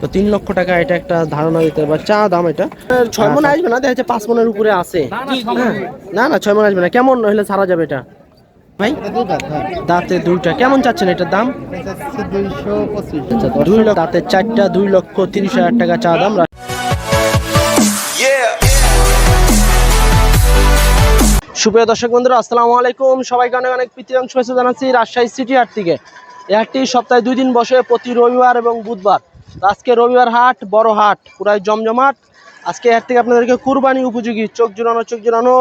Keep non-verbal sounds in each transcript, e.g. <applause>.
তো তিন লক্ষ টাকা এটা একটা ধারণা দিতে পারবে চা দাম এটা। ছয় মনে আসবে না দেখা যাচ্ছে পাঁচ মনের উপরে আছে। হ্যাঁ। না না ছয় মনে আসবে না কেমন হলে সারা যাবে এটা? ভাই? দাঁতে দুইটা কেমন চাচ্ছেন এটার দাম? আচ্ছা দুই লক্ষ। দাঁতে চারটা দুই লক্ষ তিরিশ হাজার টাকা চা দাম। সুপ্রিয় দর্শক বন্ধুরা আসসালামু আলাইকুম। সবাইকে অনেক অনেক প্রীতি এবং শুভেচ্ছা জানাচ্ছি রাজশাহী সিটি হাট থেকে। এই হাটটি সপ্তাহে দুই দিন বসে প্রতি রবিবার এবং বুধবার। আজকে রবিবার হাট, বড় হাট, পুরাই জমজমাট। আজকে এর থেকে আপনাদেরকে কুরবানি উপযোগী, চোখ জোড়ানো চোখ জোড়ানো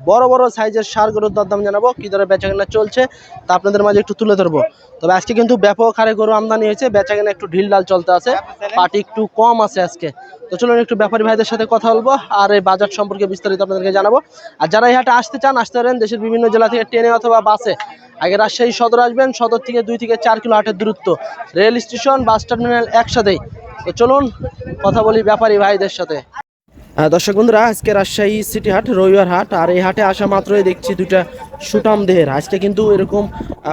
বড় বড় সাইজের সার গরুর দরদাম জানাব, কি দরে বেচা কেনা চলছে তা আপনাদের মাঝে একটু তুলে ধরবো। তবে আজকে কিন্তু ব্যাপক হারে গরু আমদানি হয়েছে বেচা কেনা একটু ঢিল ডাল চলতে আছে, পাটি একটু কম আছে আজকে। তো চলুন একটু ব্যাপারী ভাইদের সাথে কথা বলব আর এই বাজার সম্পর্কে বিস্তারিত আপনাদেরকে জানাব। আর যারা এই হাটে আসতে চান, আসতে পারেন দেশের বিভিন্ন জেলা থেকে ট্রেনে অথবা বাসে। আগে রাজশাহী সদর আসবেন, সদর থেকে দুই থেকে চার কিলো হাটের দূরত্ব। রেল স্টেশন, বাস টার্মিনাল একসাথেই। তো চলুন কথা বলি ব্যাপারী ভাইদের সাথে। দর্শক বন্ধুরা, আজকে রাজশাহী সিটি হাট, রবিবার হাট, আর এই হাটে আসা মাত্রই দেখছি দুইটা সুটাম দেহের। আজকে কিন্তু এরকম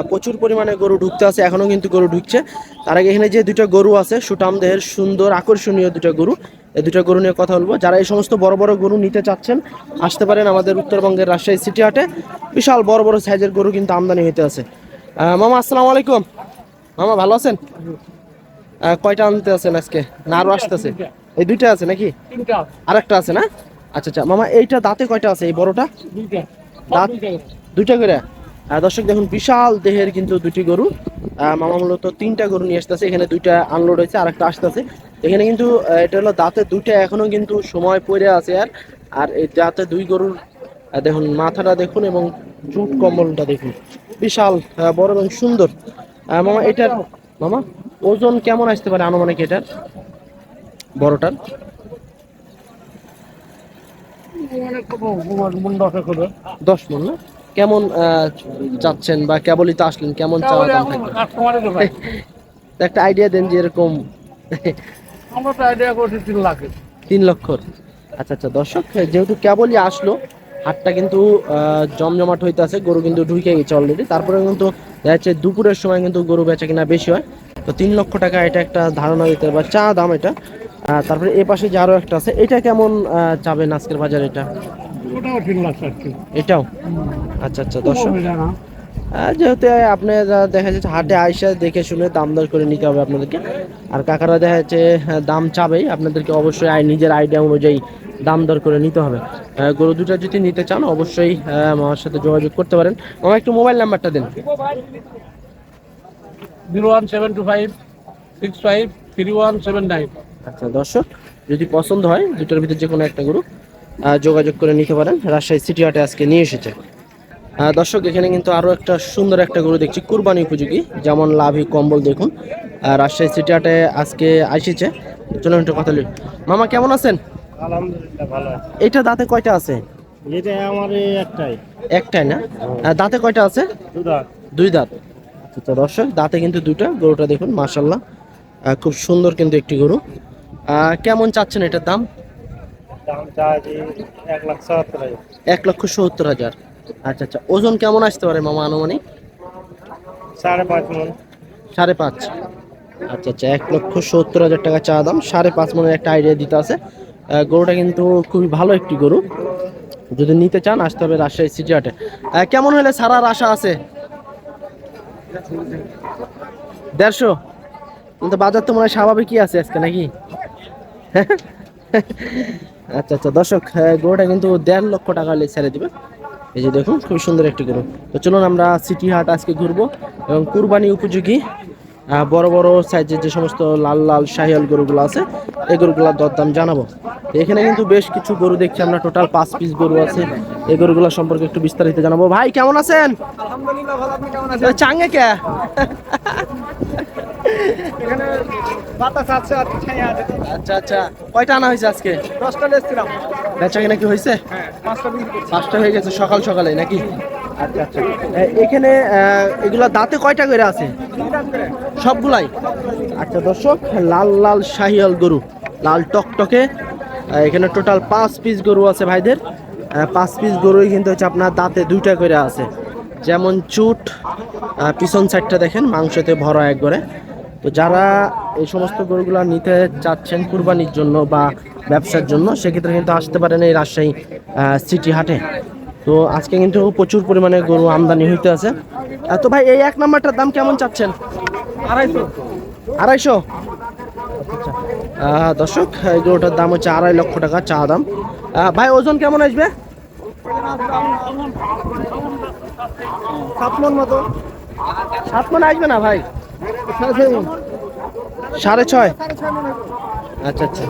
প্রচুর পরিমাণে গরু ঢুকতে আছে, এখনও কিন্তু গরু ঢুকছে। তার আগে এখানে যে দুইটা গরু আছে সুটাম দেহের, সুন্দর, আকর্ষণীয় দুটো গরু, এই দুটো গরু নিয়ে কথা বলব। যারা এই সমস্ত বড় বড় গরু নিতে চাচ্ছেন, আসতে পারেন আমাদের উত্তরবঙ্গের রাজশাহী সিটি হাটে। বিশাল বড় বড় সাইজের গরু কিন্তু আমদানি হইতে আছে। মামা, আসসালামু আলাইকুম। মামা, ভালো আছেন? কয়টা আনতে আছেন আজকে? না, আরও আসতেছে। এই দুইটা আছে নাকি? আর একটা আছে না? আচ্ছা আচ্ছা। মামা এইটা দাঁতে কয়টা আছে এই বড়টা? দাঁত দুইটা করে। দর্শক দেখুন বিশাল দেহের কিন্তু দুটি গরু। মামা মূলত তিনটা গরু নিয়ে আসতেছে। এখানে দুইটা আনলোড হয়েছে আর একটা আসতেছে। এখানে কিন্তু এটা হলো দাঁতে দুইটা এখনও কিন্তু সময় পড়ে আছে আর। আর এই দাঁতে দুই গরুর দেখুন মাথাটা দেখুন এবং জুট কম্বলটা দেখুন। বিশাল বড় এবং সুন্দর। আহ, মামা এটার মামা ওজন কেমন আসতে পারে আনুমানিক এটার? বড়টার দশ মন না? কেমন চাচ্ছেন বা কেবলই তো আসলেন, কেমন দাম <laughs> একটা আইডিয়া দেন যে এরকম <laughs> তিন লক্ষর আচ্ছা আচ্ছা দর্শক, যেহেতু কেবলই আসলো, হাটটা কিন্তু জমজমাট হইতে আছে গরু কিন্তু ঢুকে গেছে অলরেডি তারপরে কিন্তু যাচ্ছে দুপুরের সময় কিন্তু গরু বেচা কিনা বেশি হয়। তো তিন লক্ষ টাকা এটা একটা ধারণা দিতে পারে চা দাম এটা। তারপরে এ পাশে যে আরও একটা আছে এটা কেমন চাবেন আজকের বাজার এটা? ওটাও তিন লাখ এটাও? আচ্ছা আচ্ছা দর্শক। যেহেতু আপনি দেখা যাচ্ছে হাটে আইসা দেখে শুনে দাম দর করে নিতে হবে আপনাদেরকে। আর কাকারা দেখা যাচ্ছে দাম চাবেই। আপনাদেরকে অবশ্যই আই- নিজের আইডিয়া অনুযায়ী দাম দর করে নিতে হবে। গরু দুটো যদি নিতে চান অবশ্যই আমার সাথে যোগাযোগ করতে পারেন। আমার একটু মোবাইল নাম্বারটা দেন। Zero one seven two five six five three one seven nine. আচ্ছা দর্শক যদি পছন্দ হয় দুটোর ভিতরে যে কোনো একটা গরু যোগাযোগ করে নিতে পারেন। রাজশাহী সিটি হাটে আজকে নিয়ে এসেছে। দর্শক এখানে কিন্তু আরও একটা সুন্দর একটা গরু দেখছি কুরবানি উপযোগী। যেমন লাভি কম্বল দেখুন। রাজশাহী সিটি হাটে আজকে আসেছে। চলুন একটু কথা বলি। মামা কেমন আছেন? আলহামদুলিল্লাহ ভালো এইটা দাঁতে কয়টা আছে? এটা আমার একটাই। একটাই না? আহ, দাঁতে কয়টা আছে? দুই দাঁত। আচ্ছা তো দর্শক দাঁতে কিন্তু দুইটা গরুটা দেখুন মার্শাল্লাহ খুব সুন্দর কিন্তু একটি গরু। কেমন চাচ্ছেন এটার দাম? এক লক্ষ সত্তর হাজার। আচ্ছা আচ্ছা ওজন কেমন আসতে পারে মামা আনুমানিক? সাড়ে পাঁচ মন। সাড়ে পাঁচ। আচ্ছা আচ্ছা এক লক্ষ সত্তর হাজার টাকা চা দাম সাড়ে পাঁচ মনের একটা আইডিয়া দিতে আছে। গরুটা কিন্তু খুবই ভালো একটি গরু। যদি নিতে চান আসতে হবে রাজশাহী সিটি হাটে। কেমন হলে সারার আশা আছে? দেড়শো? কিন্তু বাজার তো মনে হয় স্বাভাবিকই আছে আজকে নাকি? আচ্ছা আচ্ছা দর্শক গরুটা কিন্তু দেড় লক্ষ টাকা হলে ছেড়ে দিবে। এই যে দেখুন খুব সুন্দর একটি গরু। তো চলুন আমরা সিটি হাট আজকে ঘুরবো এবং কুরবানি উপযোগী বড় বড় সাইজের যে সমস্ত লাল লাল শাহিয়াল গরুগুলো আছে এই গরুগুলোর দরদাম জানাব। এখানে কিন্তু বেশ কিছু গরু দেখছি আমরা টোটাল পাঁচ পিস গরু আছে। এই গরুগুলো সম্পর্কে একটু বিস্তারিত জানাব। ভাই কেমন আছেন? চাঙ্গে কে? এখানে বাতাস আছে আর ছায়া আছে আচ্ছা আচ্ছা। কয়টা আনা হয়েছে আজকে? দশটা এসেছিলাম। বেচা কিনা কি হয়েছে? হ্যাঁ পাঁচটা পাঁচটা হয়ে গেছে সকাল সকালে নাকি? আচ্ছা আচ্ছা। এখানে এগুলা দাঁতে কয়টা করে আছে? সবগুলাই? আচ্ছা দর্শক লাল লাল শাহিয়াল গরু। লাল টকটকে। এখানে টোটাল পাঁচ পিস গরু আছে ভাইদের। পাঁচ পিস গরুই কিন্তু হচ্ছে আপনার দাঁতে দুইটা করে আছে। যেমন চুট পিছন সাইডটা দেখেন মাংসতে ভরা এক একবারে তো যারা এই সমস্ত গরুগুলো নিতে চাচ্ছেন কুরবানির জন্য বা ব্যবসার জন্য সেক্ষেত্রে কিন্তু আসতে পারেন এই রাজশাহী সিটি হাটে। তো আজকে কিন্তু প্রচুর পরিমাণে গরু আমদানি হইতে আছে। তো ভাই এই এক নাম্বারটার দাম কেমন চাচ্ছেন? আড়াইশো। আড়াইশো? আচ্ছা। দর্শক এই গরুটার দাম হচ্ছে আড়াই লক্ষ টাকা চা দাম। ভাই ওজন কেমন আসবে? সাত মন মতো। সাত মন আসবে না ভাই? সাড়ে ছয়। আচ্ছা আচ্ছা।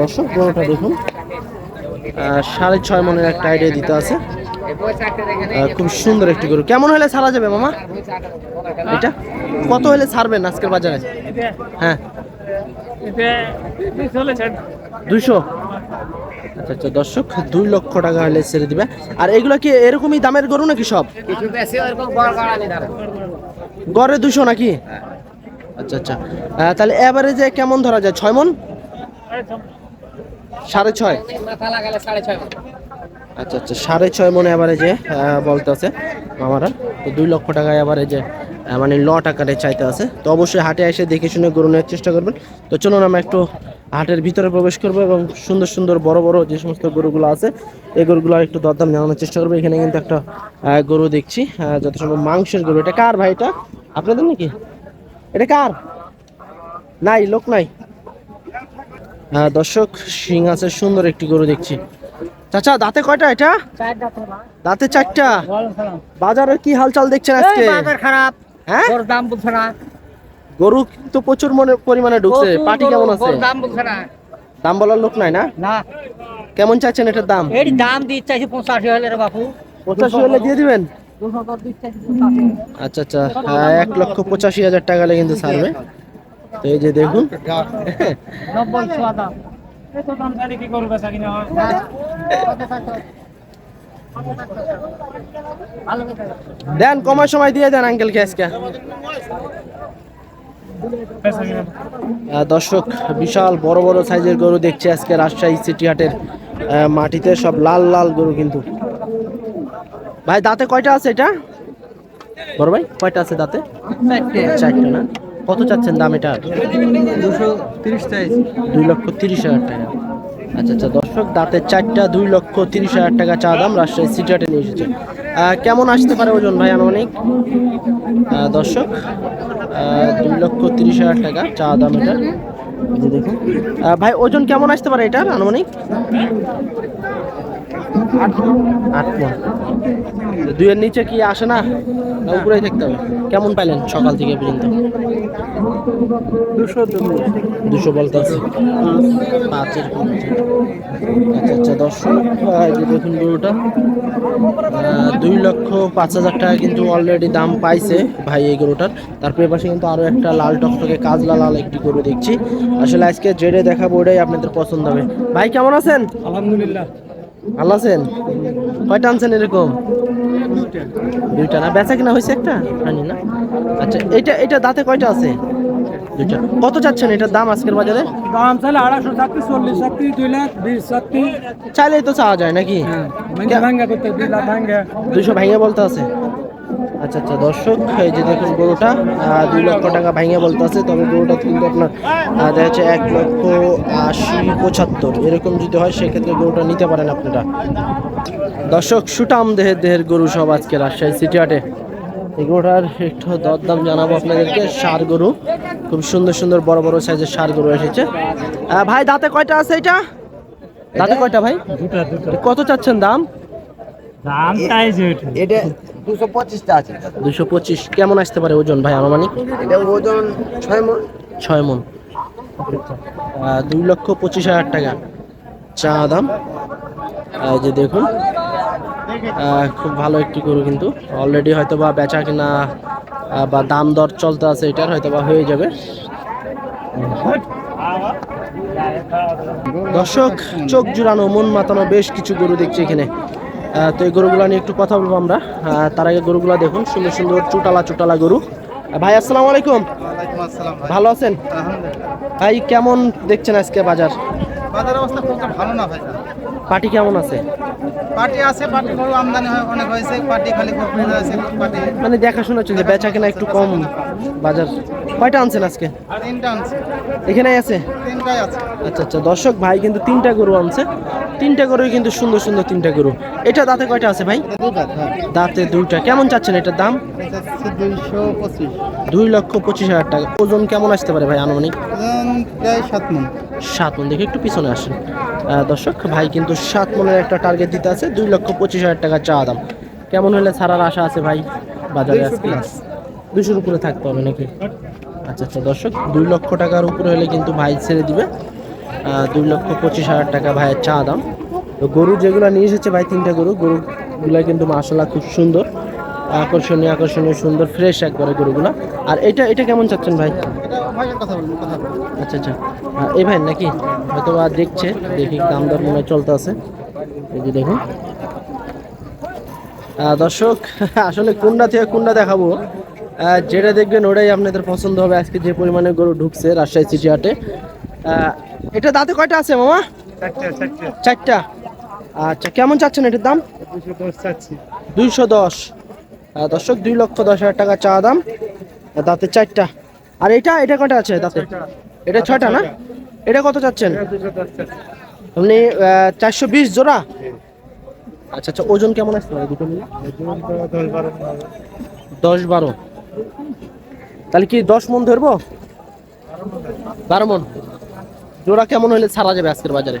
দর্শক গরুটা দেখুন। সাড়ে ছয় মনের একটা আইডিয়া দিতে আছে। খুব সুন্দর একটি গরু। কেমন হলে ছাড়া যাবে মামা? এটা? কত হলে ছাড়বেন আজকের বাজারে? হ্যাঁ। দুইশো? আচ্ছা আচ্ছা দর্শক, দুই লক্ষ টাকা হলে ছেড়ে দিবে। আর এগুলো কি এরকমই দামের গরু নাকি সব? গড়ে দুশো নাকি? আচ্ছা আচ্ছা। তাহলে এভারেজে কেমন ধরা যায়? ছয় মন? সাড়ে ছয়? আচ্ছা আচ্ছা সাড়ে ছয় মনে এভারেজে বলতে আছে মামারা। তো দুই লক্ষ টাকা এভারেজে মানে লট টাকারে চাইতে আছে। তো অবশ্যই হাটে এসে দেখে শুনে গরু নেওয়ার চেষ্টা করবেন। তো চলুন আমরা একটু হাটের ভিতরে প্রবেশ করব এবং সুন্দর সুন্দর বড় বড় যে সমস্ত গরুগুলো আছে এই গরুগুলো একটু দরদাম জানানোর চেষ্টা করব। এখানে কিন্তু একটা গরু দেখছি যত সম্ভব মাংসের গরু। এটা কার ভাই এটা? আপনাদের নাকি? এটা কার? নাই লোক নাই। দর্শক সিং আছে সুন্দর একটি গরু দেখছি। চাচা দাঁতে কয়টা এটা? দাঁতে চারটা। বাজারের কি হালচাল দেখছেন আজকে? খারাপ। হ্যাঁ? ওর দাম বুঝছে না। গরু তো প্রচুর মনে পরিমাণে ঢুকছে। পাটি কেমন আছে? দাম বুঝছে না। দাম বলার লোক নাই না? না। কেমন চাচ্ছেন এটার দাম? এর দাম দিয়ে চাইছে পঁচাশি হলে রে বাপু। পঁচাশি হলে দিয়ে দিবেন। আচ্ছা আচ্ছা। হ্যাঁ, এক লক্ষ পঁচাশি হাজার টাকা হলে কিন্তু ছাড়বে। তো এই যে দেখুন। নব্বই ছোয়া দাম এত দাম জানি কি করবে দেন কমার সময় দিয়ে দেন আঙ্কেলকে আজকে। দর্শক বিশাল বড় বড় সাইজের গরু দেখছি আজকে রাজশাহী সিটি হাটের মাটিতে সব লাল লাল গরু কিন্তু। ভাই দাঁতে কয়টা আছে এটা? বড় ভাই কয়টা আছে দাঁতে? চারটে। না? কত চাচ্ছেন দাম এটা? দুশো তিরিশ দুই লক্ষ তিরিশ হাজার টাকা। আচ্ছা আচ্ছা দর্শক, দাঁতের চারটা দুই লক্ষ তিরিশ হাজার টাকা চা দাম রাজশাহী সিটাটে নিয়ে এসেছে। কেমন আসতে পারে ওজন ভাই আনুমানিক? দর্শক দুই লক্ষ তিরিশ হাজার টাকা চা দাম এটা। দেখুন। ভাই, ওজন কেমন আসতে পারে এটার আনুমানিক? আট মন। দুইয়ের নিচে কি আসে না? উপরেই থাকতে হবে। কেমন পাইলেন সকাল থেকে পর্যন্ত? দুশো দুশো বলতে আছে। পাঁচ এরকম। আচ্ছা আচ্ছা দর্শক দেখুন গরুটা। দুই লক্ষ পাঁচ হাজার টাকা কিন্তু অলরেডি দাম পাইছে ভাই এই গরুটার। তারপরে পাশে কিন্তু আরও একটা লাল টকটকে কাজলা লাল একটি গরু দেখছি। আসলে আজকে জেডে দেখাবো ওটাই আপনাদের পছন্দ হবে। ভাই কেমন আছেন? আলহামদুলিল্লাহ। ভালো আছেন? কয়টা আনছেন এরকম? দুইটা না? বেচা কিনা হয়েছে একটা? হয়নি না। আচ্ছা এটা এটা দাঁতে কয়টা আছে? দুইটা। কত চাচ্ছেন এটার দাম আজকের বাজারে? দাম চাইলে আড়াইশো চাকরি চল্লিশ চাকরি দুই লাখ বিশ চাকরি চাইলেই তো চাওয়া যায় নাকি? হ্যাঁ দুইশো ভাঙে বলতে আছে। আচ্ছা আচ্ছা দর্শক এই যে দেখুন গরুটা দুই লক্ষ টাকা ভাঙে বলতে আছে তবে গরুটা কিন্তু আপনার দেখা যাচ্ছে এক লক্ষ আশি পঁচাত্তর এরকম যদি হয় সেক্ষেত্রে গরুটা নিতে পারেন আপনারা। দর্শক সুটাম দেহের দেহের গরু সব আজকে রাজশাহী সিটি হাটে। এই গরুটার একটু দরদাম জানাব আপনাদেরকে সার গরু খুব সুন্দর সুন্দর বড় বড় সাইজের সার গরু এসেছে। ভাই দাঁতে কয়টা আছে এটা? দাঁতে কয়টা ভাই? কত চাচ্ছেন দাম? দাম চাইছে এটা দুশো পঁচিশটা আছে দুশো পঁচিশ। কেমন আসতে পারে ওজন ভাই আনুমানিক? এটা ওজন ছয় মন। ছয় মন। দুই লক্ষ পঁচিশ হাজার টাকা। চা দাম। যে দেখুন। খুব ভালো একটি গরু কিন্তু। অলরেডি হয়তো বা বেচা কিনা বা দাম দর চলতে আছে এটার হয়তো বা হয়ে যাবে। দর্শক চোখ জুড়ানো মন মাতানো বেশ কিছু গরু দেখছি এখানে। তো এই গরুগুলো নিয়ে একটু কথা বলব আমরা। তার আগে গরুগুলো দেখুন সুন্দর সুন্দর চুটালা চুটালা গরু। ভাই আসসালামু আলাইকুম। ভালো আছেন? ভাই কেমন দেখছেন আজকে বাজার? বাজার অবস্থা খুব ভালো না ভাই। পাটি কেমন আছে? পার্টি আছে পার্টি গরু আমদানি হয় অনেক হয়েছে পার্টি খালি গরু আছে পার্টি। মানে দেখাশোনা চলছে বেচা কেনা একটু কম বাজার। কয়টা আনছেন আজকে? তিনটা আনছে। এখানেই আছে? তিনটাই আছে। আচ্ছা আচ্ছা দর্শক ভাই কিন্তু তিনটা গরু আনছে। তিনটা গরুই কিন্তু সুন্দর সুন্দর তিনটা গরু। এটা দাঁতে কয়টা আছে ভাই? হ্যাঁ। দাঁতে দুইটা। কেমন চাচ্ছেন এটার দাম? দুইশো দুই লক্ষ পঁচিশ হাজার টাকা। ওজন কেমন আসতে পারে ভাই আনুমানিক? প্রায় সাত মন। সাত মন। দেখে একটু পিছনে আসেন। দর্শক ভাই কিন্তু সাত মনের একটা টার্গেট দিতে আছে দুই লক্ষ পঁচিশ হাজার টাকা চা দাম। কেমন হলে ছাড়ার আশা আছে ভাই? বাজারে আজকে? দুশোর উপরে থাকতে হবে নাকি? আচ্ছা আচ্ছা দর্শক দুই লক্ষ টাকার উপরে হলে কিন্তু ভাই ছেড়ে দিবে। দুই লক্ষ পঁচিশ হাজার টাকা ভাইয়ের চা দাম। তো গরু যেগুলো নিয়ে এসেছে ভাই তিনটা গরু। গরুগুলা কিন্তু মাসাল্লাহ খুব সুন্দর। আকর্ষণীয় আকর্ষণীয় সুন্দর ফ্রেশ একবারে গরুগুলো। আর এটা এটা কেমন চাচ্ছেন ভাই? আচ্ছা আচ্ছা। এই ভাই নাকি হয়তো বা দেখছে দেখি দাম দর মনে চলতে আছে। এই যে দেখুন। দর্শক <laughs> আসলে কোনটা থেকে কোনটা দেখাবো। যেটা দেখবেন ওটাই আপনাদের পছন্দ হবে। আজকে যে পরিমাণে গরু ঢুকছে রাজশাহী সিটি হাটে। এটা দাঁতে কয়টা আছে মামা? চারটে আচ্ছা কেমন চাচ্ছেন এটার দাম? দুশো দশ চাচ্ছি। দুইশো দশ। দর্শক, দুই লক্ষ দশ হাজার টাকা চা দাম। দাঁতে চারটা। আর এটা এটা কয়টা আছে দাঁতে? এটা ছয়টা না? এটা কত চাচ্ছেন? আপনি চারশো বিশ জোড়া? আচ্ছা আচ্ছা ওজন কেমন আসতে দুটো দশ বারো। তাহলে কি দশ মন ধরবো? বারো মন। জোড়া কেমন হলে ছাড়া যাবে আজকের বাজারে?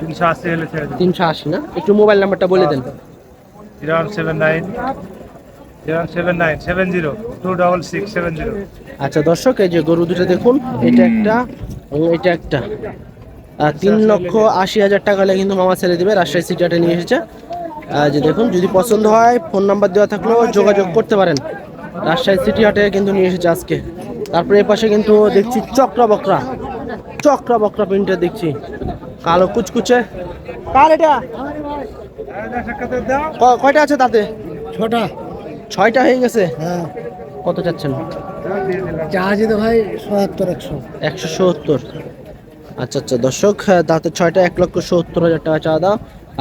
তিনশো আশি হলে ছেড়ে দেবো। তিনশো আশি না? একটু মোবাইল নাম্বারটা বলে দেন। জিরো ওয়ান সেভেন নাইন আচ্ছা দর্শক এই যে গরু দুটো দেখুন এটা একটা এটা একটা। তিন লক্ষ আশি হাজার টাকা হলে কিন্তু মামা ছেড়ে দেবে রাজশাহী সিটিহাটে নিয়ে এসেছে। যে দেখুন যদি পছন্দ হয় ফোন নাম্বার দেওয়া থাকলেও যোগাযোগ করতে পারেন। রাজশাহী সিটি হাটে কিন্তু নিয়ে এসেছে আজকে। তারপরে এ পাশে কিন্তু দেখছি চক্রা বকরা চক্রা বকরা প্রিন্টার দেখছি। কালো কুচকুচে। কার এটা? কয়টা আছে তাতে? ছটা। ছয়টা হয়ে গেছে? হ্যাঁ। কত চাচ্ছেন? জাহাজে তো ভাই সত্তর একশো। একশো সত্তর। আচ্ছা আচ্ছা দর্শক তাতে ছয়টা এক লক্ষ সত্তর হাজার টাকা চা দাও।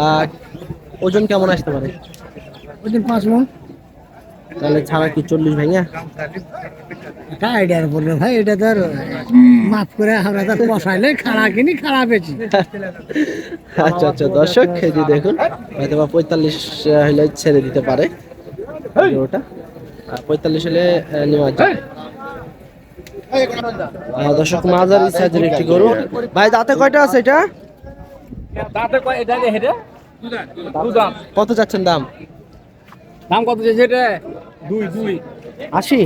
আর ওজন কেমন আসতে পারে? ওই পাঁচ মন। তাহলে ছাড়া কি চল্লিশ ভাইয়া? এটা আইডিয়ার বলল ভাই এটা তোর মাফ করে আমরা তোর পশাইলে খাড়া কিনি খাড়া আচ্ছা আচ্ছা দর্শক যে দেখুন হয়তো বা পঁয়তাল্লিশ হলে ছেড়ে দিতে পারে ওটা পঁয়তাল্লিশ হলে নেওয়া যায় দর্শক মাজার সাইজের একটি গরু। ভাই দাঁতে কয়টা আছে এটা? তাতে এটা কত যাচ্ছেন দাম? দাম কত চেয়েছে এটা? দুই দুই। আশি?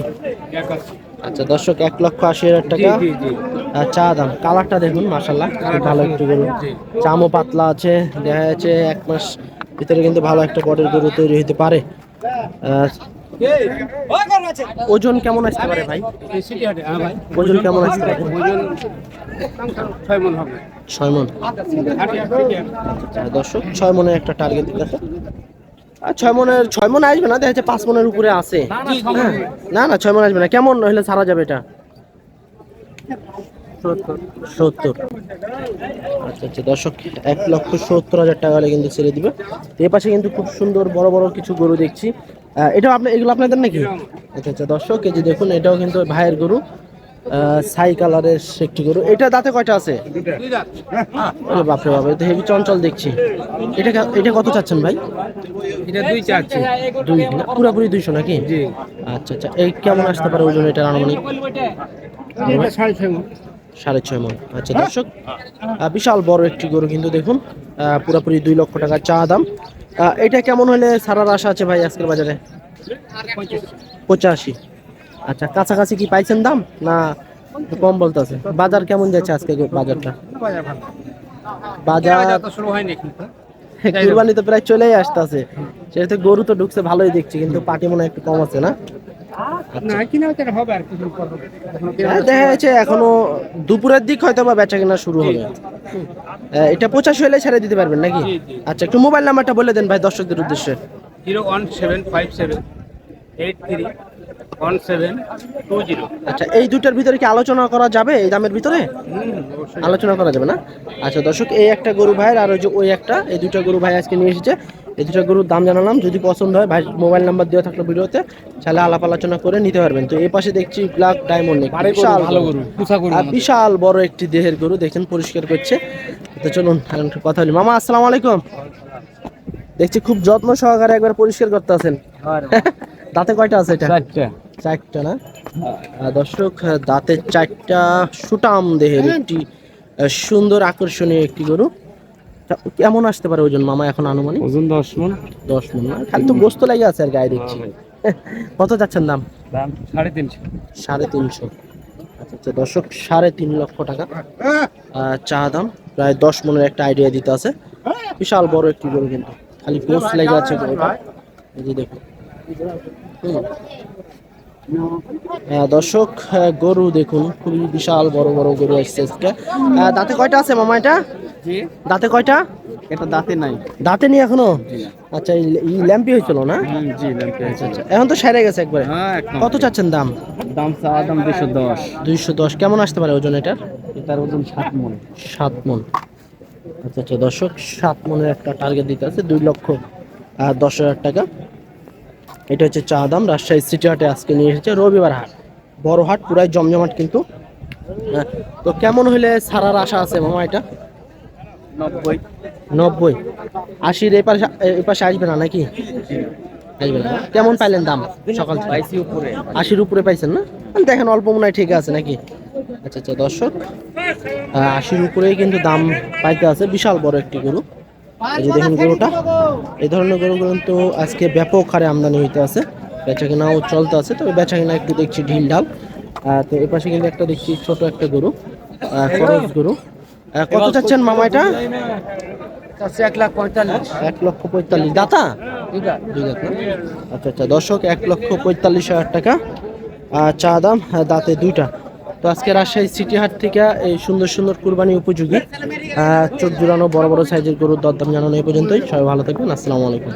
আচ্ছা দর্শক এক লক্ষ আশি হাজার টাকা। চা দাম কালারটা দেখুন মাসাল্লাহ ভালো একটু গরু চামও পাতলা আছে দেখা যাচ্ছে এক মাস ভিতরে কিন্তু ভালো একটা বটের গরু তৈরি হতে পারে। ওজন কেমন আসতে পারে ভাই? ওজন কেমন আসতে পারে? ছয় মন হবে। ছয় মন। আচ্ছা, দর্শক ছয় মনে একটা টার্গেট আর ছয় মনের ছয় মন আসবে না দেখা যাচ্ছে পাঁচ মনের উপরে আছে। হ্যাঁ। না না ছয় মন আসবে না। কেমন হলে ছাড়া যাবে এটা? সত্তর। আচ্ছা আচ্ছা দর্শক এক লক্ষ সত্তর হাজার টাকা হলে কিন্তু ছেড়ে দিবে। তো এ পাশে কিন্তু খুব সুন্দর বড় বড় কিছু গরু দেখছি। এটাও আপনার এগুলো আপনাদের নাকি? আচ্ছা আচ্ছা দর্শক এই যে দেখুন এটাও কিন্তু ভাইয়ের গরু। ছাই কালারের একটি গরু। এটা দাঁতে কয়টা আছে? বাপরে বাপ এটা হেভি চঞ্চল দেখছি। এটা এটা কত চাচ্ছেন ভাই? এটা দুই চাচ্ছি। দুই না? পুরোপুরি দুইশো নাকি? আচ্ছা আচ্ছা। এই কেমন আসতে পারে ওজন এটা আনুমানিক? সাড়ে ছয় মন। সাড়ে ছয় মন। আচ্ছা দর্শক বিশাল বড় একটি গরু কিন্তু দেখুন। পুরোপুরি দুই লক্ষ টাকা চা দাম। এটা কেমন হলে সারার আশা আছে ভাই আজকের বাজারে? পঁচাশি। আচ্ছা কাছাকাছি কি পাইছেন দাম না কম বলতেছে? বাজার কেমন যাচ্ছে আজকে বাজারটা? বাজার শুরু হয়নি কুরবানি তো প্রায় চলেই আসতেছে। সেহেতু গরু তো ঢুকছে ভালোই দেখছি কিন্তু পাটি মনে একটু কম আছে না? হ্যাঁ, দেখা যাচ্ছে এখনও দুপুরের দিক হয়তো বা বেচা কেনা শুরু হবে। এটা পঁচাশি হলে ছেড়ে দিতে পারবেন নাকি? আচ্ছা একটু মোবাইল নাম্বারটা বলে দেন ভাই দর্শকদের উদ্দেশ্যে। Zero one seven five seven eight three one seven two zero আচ্ছা এই দুটার ভিতরে কি আলোচনা করা যাবে? এই দামের ভিতরে? আলোচনা করা যাবে না? আচ্ছা দর্শক এই একটা গরু ভাইয়ের আর ওই যে ওই একটা এই দুটো গরু ভাই আজকে নিয়ে এসেছে। এই দুটো গরুর দাম জানালাম। যদি পছন্দ হয় ভাই মোবাইল নাম্বার দেওয়া থাকল ভিডিওতে তাহলে আলাপ আলোচনা করে নিতে পারবেন। তো এই পাশে দেখছি ব্ল্যাক ডায়মন্ড বিশাল ভালো গরু। বিশাল বড় একটি দেহের গরু দেখেন পরিষ্কার করছে। তো চলুন এখন কথা বলি। মামা আসসালামু আলাইকুম। দেখছি খুব যত্ন সহকারে একবার পরিষ্কার করতে আছেন দাঁতে কয়টা আছে এটা? চারটা। চারটা না? দর্শক দাঁতের চারটা সুটাম দেহের একটি সুন্দর আকর্ষণীয় একটি গরু। কেমন আসতে পারে ওজন মামা এখন আনুমানিক? ওজন দশ মন দশ মন না? খালি তো গোস্ত লেগে আছে আর গায়ে দেখছি। <laughs> কত যাচ্ছেন দাম? দাম সাড়ে তিনশো। সাড়ে তিনশো। আচ্ছা আচ্ছা দর্শক সাড়ে তিন লক্ষ টাকা। চা দাম প্রায় দশ মনের একটা আইডিয়া দিতে আছে। বিশাল বড় একটি গরু কিন্তু। খালি গোস্ত লেগে আছে গরুটা। এই যে দেখুন। দর্শক গরু দেখুন খুবই বিশাল বড় বড় গরু আসছে আজকে। দাঁতে কয়টা আছে মামা এটা? দাঁতে কয়টা? এটা দাঁতে নাই। দাঁতে নি এখনও? আচ্ছা এই ল্যাম্পি হয়েছিল না? জি আচ্ছা আচ্ছা এখন তো সেরে গেছে একবারে। হ্যাঁ কত চাচ্ছেন দাম? দাম চা দাম দুশো দশ। দুইশো দশ কেমন আসতে পারে ওজন এটার? এটার ওজন সাত মন। সাত মন। আচ্ছা আচ্ছা দর্শক সাত মনের একটা টার্গেট দিতে আছে দুই লক্ষ আর দশ হাজার টাকা। এটা হচ্ছে চা দাম। রাজশাহী সিটি হাটে আজকে নিয়ে এসেছে রবিবার হাট। বড় হাট পুরাই জমজমাট কিন্তু। হ্যাঁ, তো কেমন হইলে সারার আশা আছে মামা এটা? নব্বই। নব্বই। আশির এই পাশে এই পাশে আসবে না নাকি? আসবে না। কেমন পাইলেন দাম সকাল পাইছি উপরে। আশির উপরে পাইছেন না? দেখেন অল্প মনে হয় ঠিক আছে নাকি? আচ্ছা আচ্ছা দর্শক আশির উপরেই কিন্তু দাম পাইতে আছে। বিশাল বড় একটি গরু। এই যে দেখুন গরুটা এই ধরনের গরু কিন্তু আজকে ব্যাপক হারে আমদানি হইতে আছে। বেচা কেনাও চলতে আছে তবে বেচা কেনা একটু দেখছি ঢিল ঢাল। তো এই পাশে কিন্তু একটা দেখছি ছোট একটা গরু খরচ গরু। কত চাচ্ছেন মামা এটা? এক লাখ পঁয়তাল্লিশ। এক লক্ষ পঁয়তাল্লিশ। দাতা? আচ্ছা আচ্ছা দর্শক এক লক্ষ পঁয়তাল্লিশ হাজার টাকা। আর চা দাম দাঁতে দুইটা। তো আজকে রাজশাহী সিটি হাট থেকে এই সুন্দর সুন্দর কুরবানি উপযোগী চোখ জুড়ানো বড় বড় সাইজের গরুর দরদাম জানানো এই পর্যন্তই। সবাই ভালো থাকবেন, আসসালামু আলাইকুম।